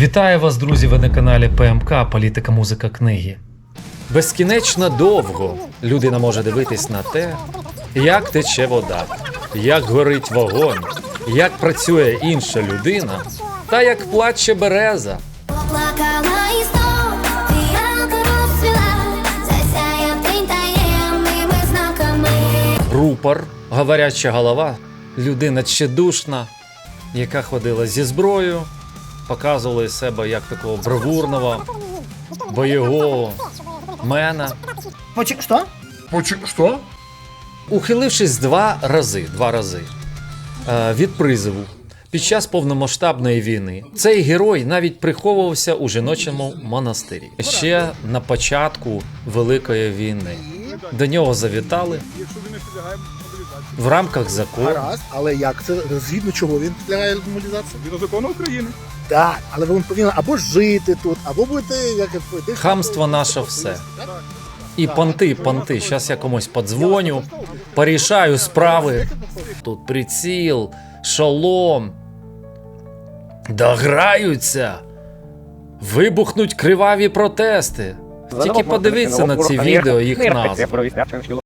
Вітаю вас, друзі! Ви на каналі ПМК Політика, музика, книги. Безкінечно довго людина може дивитись на те, як тече вода, як горить вогонь, як працює інша людина, та як плаче береза. Рупор, говоряча голова, людина тщедушна, яка ходила зі зброєю, показувала із себе як такого бравурного, бойового мена. Почек, что? Почек, что? Ухилившись два рази, два рази е, від призову під час повномасштабної війни, цей герой навіть приховувався у жіночому монастирі ще на початку Великої війни. До нього завітали в рамках закону. Гаразд, але як це згідно чого він підлягає мобілізації? Згідно закону України. Так, але він повинен або жити тут, або бути як Хамство наше все. І понти, понти. Зараз я комусь подзвоню, порішаю справи. Тут приціл, шолом. Дограються. Вибухнуть криваві протести. Тільки подивіться на ці відео їх назв.